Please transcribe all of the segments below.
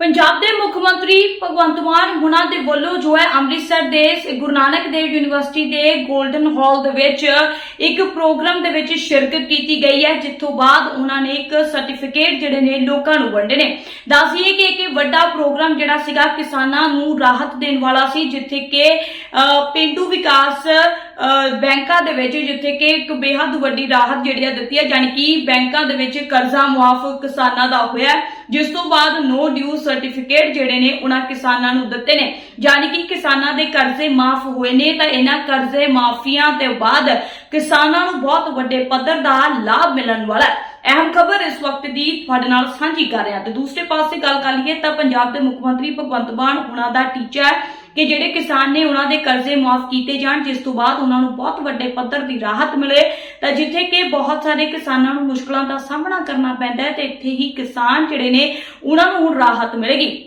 ਪੰਜਾਬ ਦੇ ਮੁੱਖ ਮੰਤਰੀ ਭਗਵੰਤ ਮਾਨ ਹੁਣਾਂ ਦੇ ਵੱਲੋਂ ਜੋ ਹੈ ਅੰਮ੍ਰਿਤਸਰ ਦੇ ਗੁਰੂ ਨਾਨਕ ਦੇਵ ਯੂਨੀਵਰਸਿਟੀ ਦੇ 골ਡਨ ਹਾਲ ਦੇ ਵਿੱਚ ਇੱਕ ਪ੍ਰੋਗਰਾਮ ਦੇ ਵਿੱਚ ਸ਼ਿਰਕਤ ਕੀਤੀ ਗਈ ਹੈ ਜਿੱਥੋਂ ਬਾਅਦ ਉਹਨਾਂ ਨੇ ਇੱਕ ਸਰਟੀਫਿਕੇਟ ਜਿਹੜੇ ਨੇ ਲੋਕਾਂ ਨੂੰ ਵੰਡੇ ਨੇ। ਦੱਸੀਏ ਕਿ ਇੱਕ ਵੱਡਾ ਪ੍ਰੋਗਰਾਮ ਜਿਹੜਾ ਸੀਗਾ ਕਿਸਾਨਾਂ ਨੂੰ ਰਾਹਤ ਦੇਣ ਵਾਲਾ ਸੀ ਜਿੱਥੇ ਕਿ ਅਹ, ਪਿੰਡੂ ਵਿਕਾਸ ਬੈਂਕਾਂ ਦੇ ਵਿੱਚ ਜਿੱਥੇ ਕਿ ਇੱਕ ਬੇਹੱਦ ਵੱਡੀ ਰਾਹਤ ਜਿਹੜੀ ਆ ਦਿੱਤੀ ਹੈ ਯਾਨੀ ਕਿ ਬੈਂਕਾਂ ਦੇ ਵਿੱਚ ਕਰਜ਼ਾ ਮੁਆਫ ਕਿਸਾਨਾਂ ਦਾ ਹੋਇਆ ਜਿਸ ਤੋਂ ਬਾਅਦ ਨੋ ਡਿਊ ਸਰਟੀਫਿਕੇਟ ਜਿਹੜੇ ਨੇ, ਉਹਨਾਂ ਕਿਸਾਨਾਂ ਨੂੰ ਦਿੱਤੇ ਨੇ। ਯਾਨੀ ਕਿ ਕਿਸਾਨਾਂ ਦੇ ਕਰਜ਼ੇ ਮਾਫ ਹੋਏ ਨੇ, ਤਾਂ ਇਹਨਾਂ ਕਰਜ਼ੇ ਮਾਫੀਆਂ ਤੇ ਬਾਅਦ ਕਿਸਾਨਾਂ ਨੂੰ ਬਹੁਤ ਵੱਡੇ ਪੱਧਰ ਦਾ ਲਾਭ ਮਿਲਣ ਵਾਲਾ ਹੈ। ਅਹਿਮ ਖਬਰ ਇਸ ਵਕਤ ਦੀ ਤੁਹਾਡੇ ਨਾਲ ਸਾਂਝੀ ਕਰ ਰਿਹਾ। ਤੇ ਦੂਸਰੇ ਪਾਸੇ ਗੱਲ ਕਰ ਲਈਏ ਤਾਂ ਪੰਜਾਬ ਦੇ ਮੁੱਖ ਮੰਤਰੀ ਭਗਵੰਤ ਮਾਨ ਉਹਨਾਂ ਦਾ ਟੀਚਾ ਹੈ। ਕਿ ਜਿਹੜੇ ਕਿਸਾਨ ਨੇ ਉਹਨਾਂ ਦੇ ਕਰਜ਼ੇ ਮਾਫ ਕੀਤੇ ਜਾਣ, ਜਿਸ ਤੋਂ ਬਾਅਦ ਉਹਨਾਂ ਨੂੰ ਬਹੁਤ ਵੱਡੇ ਪੱਧਰ ਦੀ ਰਾਹਤ ਮਿਲੇ, ਤਾਂ ਜਿੱਥੇ ਕਿ ਬਹੁਤ ਸਾਰੇ ਕਿਸਾਨਾਂ ਨੂੰ ਮੁਸ਼ਕਲਾਂ ਦਾ ਸਾਹਮਣਾ ਕਰਨਾ ਪੈਂਦਾ ਹੈ, ਤੇ ਇੱਥੇ ਹੀ ਕਿਸਾਨ ਜਿਹੜੇ ਨੇ, ਉਹਨਾਂ ਨੂੰ ਹੁਣ ਰਾਹਤ ਮਿਲੇਗੀ।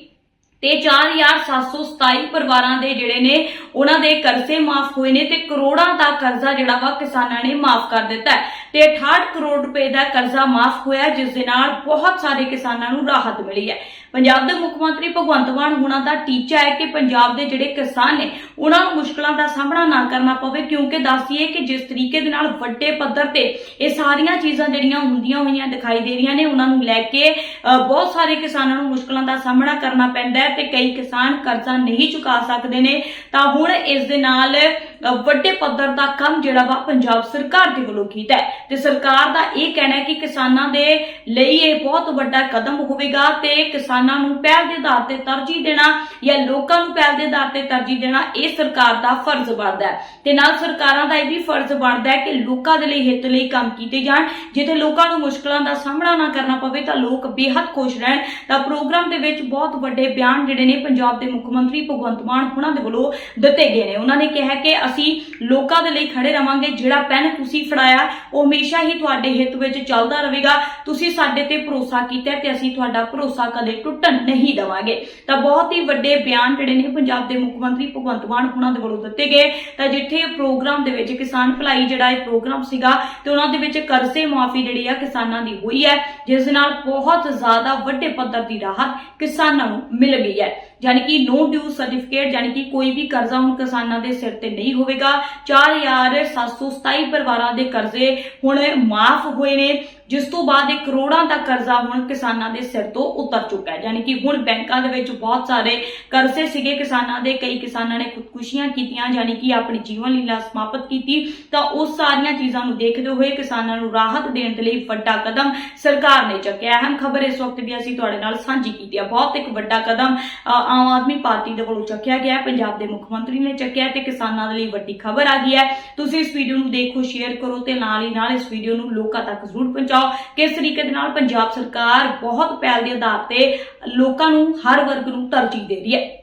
ਤੇ 4727 ਪਰਿਵਾਰਾਂ ਦੇ ਜਿਹੜੇ ਨੇ, ਉਹਨਾਂ ਦੇ ਕਰਜ਼ੇ ਮਾਫ ਹੋਏ ਨੇ ਤੇ ਕਰੋੜਾਂ ਦਾ ਕਰਜ਼ਾ ਜਿਹੜਾ ਵਾ ਕਿਸਾਨਾਂ ਨੇ ਮਾਫ ਕਰ ਦਿੱਤਾ ਤੇ 68 ਕਰੋੜ ਰੁਪਏ ਦਾ ਕਰਜ਼ਾ ਮਾਫ ਹੋਇਆ, ਜਿਸ ਦੇ ਨਾਲ ਬਹੁਤ ਸਾਰੇ ਕਿਸਾਨਾਂ ਨੂੰ ਰਾਹਤ ਮਿਲੀ ਹੈ। ਪੰਜਾਬ ਦੇ ਮੁੱਖ ਮੰਤਰੀ ਭਗਵੰਤ ਮਾਨ ਹੁਣਾਂ ਦਾ ਟੀਚਾ ਹੈ ਕਿ ਪੰਜਾਬ ਦੇ ਜਿਹੜੇ ਕਿਸਾਨ ਨੇ, ਉਹਨਾਂ ਨੂੰ ਮੁਸ਼ਕਲਾਂ ਦਾ ਸਾਹਮਣਾ ਨਾ ਕਰਨਾ ਪਵੇ, ਕਿਉਂਕਿ ਦੱਸਦੀਏ ਕਿ ਜਿਸ ਤਰੀਕੇ ਦੇ ਨਾਲ ਵੱਡੇ ਪੱਧਰ ਤੇ ਇਹ ਸਾਰੀਆਂ ਚੀਜ਼ਾਂ ਜਿਹੜੀਆਂ ਹੁੰਦੀਆਂ ਹੋਈਆਂ ਦਿਖਾਈ ਦੇ ਰਹੀਆਂ ਨੇ, ਉਹਨਾਂ ਨੂੰ ਲੈ ਕੇ ਬਹੁਤ ਸਾਰੇ ਕਿਸਾਨਾਂ ਨੂੰ ਮੁਸ਼ਕਲਾਂ ਦਾ ਸਾਹਮਣਾ ਕਰਨਾ ਪੈਂਦਾ ਹੈ ਤੇ ਕਈ ਕਿਸਾਨ ਕਰਜ਼ਾ ਨਹੀਂ ਚੁਕਾ ਸਕਦੇ ਨੇ। ਤਾਂ ਹੁਣ ਇਸ ਦੇ ਨਾਲ ਵੱਡੇ ਪੱਧਰ ਦਾ ਕੰਮ ਜਿਹੜਾ ਵਾ ਪੰਜਾਬ ਸਰਕਾਰ ਦੇ ਵੱਲੋਂ ਕੀਤਾ ਹੈ ਤੇ ਸਰਕਾਰ ਦਾ ਇਹ ਕਹਿਣਾ ਹੈ ਕਿ ਕਿਸਾਨਾਂ ਦੇ ਲਈ ਇਹ ਬਹੁਤ ਵੱਡਾ ਕਦਮ ਹੋਵੇਗਾ ਤੇ ਕਿਸਾਨ ਨੂੰ ਪਹਿਲ ਦੇ ਆਧਾਰ ਤੇ ਤਰਜੀਹ ਦੇਣਾ ਜਾਂ ਲੋਕਾਂ ਨੂੰ ਪਹਿਲ ਦੇ ਆਧਾਰ ਤੇ ਤਰਜੀਹ ਦੇਣਾ, ਇਹ ਸਰਕਾਰ ਦਾ ਫਰਜ਼ ਬਣਦਾ ਹੈ। ਤੇ ਨਾਲ ਸਰਕਾਰਾਂ ਦਾ ਇਹ ਵੀ ਫਰਜ਼ ਬਣਦਾ ਹੈ ਕਿ ਲੋਕਾਂ ਦੇ ਲਈ ਹਿੱਤ ਲਈ ਕੰਮ ਕੀਤੇ ਜਾਣ। ਜਿੱਥੇ ਲੋਕਾਂ ਨੂੰ ਮੁਸ਼ਕਲਾਂ ਦਾ ਸਾਹਮਣਾ ਨਾ ਕਰਨਾ ਪਵੇ, ਤਾਂ ਲੋਕ ਬੇਹੱਦ ਖੁਸ਼ ਰਹਿਣ। ਤਾਂ ਪ੍ਰੋਗਰਾਮ ਦੇ ਵਿੱਚ ਬਹੁਤ ਵੱਡੇ ਬਿਆਨ ਜਿਹੜੇ ਨੇ ਪੰਜਾਬ ਦੇ ਮੁੱਖ ਮੰਤਰੀ ਭਗਵੰਤ ਮਾਨ ਉਹਨਾਂ ਦੇ ਵੱਲੋਂ ਦਿੱਤੇ ਗਏ ਨੇ। ਉਹਨਾਂ ਨੇ ਕਿਹਾ ਕਿ ਅਸੀਂ ਲੋਕਾਂ ਦੇ ਲਈ ਖੜੇ ਰਵਾਂਗੇ। ਜਿਹੜਾ ਪੈਨ ਤੁਸੀਂ ਫੜਾਇਆ, ਉਹ ਹਮੇਸ਼ਾ ਹੀ ਤੁਹਾਡੇ ਹਿੱਤ ਵਿੱਚ ਚੱਲਦਾ ਰਹੇਗਾ। ਤੁਸੀਂ ਸਾਡੇ ਤੇ ਭਰੋਸਾ ਕੀਤਾ ਤੇ ਅਸੀਂ ਤੁਹਾਡਾ ਭਰੋਸਾ ਕਦੇ ਟੁੱਟਣ ਨਹੀਂ ਦੇਵਾਂਗੇ। ਤਾਂ ਬਹੁਤ ਹੀ ਵੱਡੇ ਬਿਆਨ ਜਿਹੜੇ ਨੇ ਪੰਜਾਬ ਦੇ ਮੁੱਖ ਮੰਤਰੀ ਭਗਵੰਤ ਮਾਨ ਉਹਨਾਂ ਦੇ ਵੱਲੋਂ ਦਿੱਤੇ ਗਏ। ਤਾਂ ਜਿੱਥੇ ਪ੍ਰੋਗਰਾਮ ਦੇ ਵਿੱਚ ਕਿਸਾਨ ਭਲਾਈ ਜਿਹੜਾ ਇਹ ਪ੍ਰੋਗਰਾਮ ਸੀਗਾ ਤੇ ਉਹਨਾਂ ਦੇ ਵਿੱਚ ਕਰਜ਼ੇ ਮਾਫੀ ਜਿਹੜੀ ਆ ਕਿਸਾਨਾਂ ਦੀ ਹੋਈ ਹੈ, ਜਿਸ ਨਾਲ ਬਹੁਤ ਜ਼ਿਆਦਾ ਵੱਡੇ ਪੱਧਰ ਦੀ ਰਾਹਤ ਕਿਸਾਨਾਂ ਨੂੰ ਮਿਲ ਗਈ ਹੈ। ਯਾਨੀ ਕਿ ਨੋ ਡਿਊ ਸਰਟੀਫਿਕੇਟ ਯਾਨੀ ਕਿ ਕੋਈ ਵੀ ਕਰਜ਼ਾ ਹੁਣ ਕਿਸਾਨਾਂ ਦੇ ਸਿਰ ਤੇ ਨਹੀਂ ਹੋਵੇਗਾ। 4727 ਪਰਿਵਾਰਾਂ ਦੇ ਕਰਜ਼ੇ ਹੁਣ ਮਾਫ ਹੋਏ ਨੇ। ਜਿਸ ਤੋਂ ਬਾਅਦ ਇਹ ਕਰੋੜਾਂ ਦਾ ਕਰਜ਼ਾ ਹੁਣ ਕਿਸਾਨਾਂ ਦੇ ਸਿਰ ਤੋਂ ਉਤਰ ਚੁੱਕਾ ਹੈ। ਯਾਨੀ ਕਿ ਹੁਣ ਬੈਂਕਾਂ ਦੇ ਵਿੱਚ ਬਹੁਤ ਸਾਰੇ ਕਰਜ਼ੇ ਸੀਗੇ ਕਿਸਾਨਾਂ ਦੇ। ਕਈ ਕਿਸਾਨਾਂ ਨੇ ਖੁਦਕੁਸ਼ੀਆਂ ਕੀਤੀਆਂ, ਯਾਨੀ ਕਿ ਆਪਣੀ ਜੀਵਨ ਲੀਲਾ ਸਮਾਪਤ ਕੀਤੀ। ਤਾਂ ਉਸ ਸਾਰੀਆਂ ਚੀਜ਼ਾਂ ਨੂੰ ਦੇਖਦੇ ਹੋਏ ਕਿਸਾਨਾਂ ਨੂੰ ਰਾਹਤ ਦੇਣ ਦੇ ਲਈ ਵੱਡਾ ਕਦਮ ਸਰਕਾਰ ਨੇ ਚੱਕਿਆ ਅਹਿਮ ਖਬਰ ਇਸ ਵਕਤ ਦੀ ਅਸੀਂ ਤੁਹਾਡੇ ਨਾਲ ਸਾਂਝੀ ਕੀਤੀ ਹੈ। ਬਹੁਤ ਇੱਕ ਵੱਡਾ ਕਦਮ ਆਮ ਆਦਮੀ ਪਾਰਟੀ ਦੇ ਵੱਲੋਂ ਚੱਕਿਆ ਗਿਆ ਹੈ। ਪੰਜਾਬ ਦੇ ਮੁੱਖ ਮੰਤਰੀ ਨੇ ਚੱਕਿਆ ਹੈ ਤੇ ਕਿਸਾਨਾਂ ਦੇ ਲਈ ਵੱਡੀ ਖਬਰ ਆ ਗਈ ਹੈ। ਤੁਸੀਂ ਇਸ ਵੀਡੀਓ ਨੂੰ ਦੇਖੋ, ਸ਼ੇਅਰ ਕਰੋ ਤੇ ਨਾਲ ਹੀ ਨਾਲ ਇਸ ਵੀਡੀਓ ਨੂੰ ਲੋਕਾਂ ਤੱਕ ਜ਼ਰੂਰ ਪਹੁੰਚਾਓ। ਕਿਸ ਤਰੀਕੇ ਦੇ ਨਾਲ ਪੰਜਾਬ ਸਰਕਾਰ ਬਹੁਤ ਪਹਿਲ ਦੇ ਆਧਾਰ ਤੇ ਲੋਕਾਂ ਨੂੰ ਹਰ ਵਰਗ ਨੂੰ ਤਰਜੀਹ ਦੇ ਰਹੀ ਹੈ।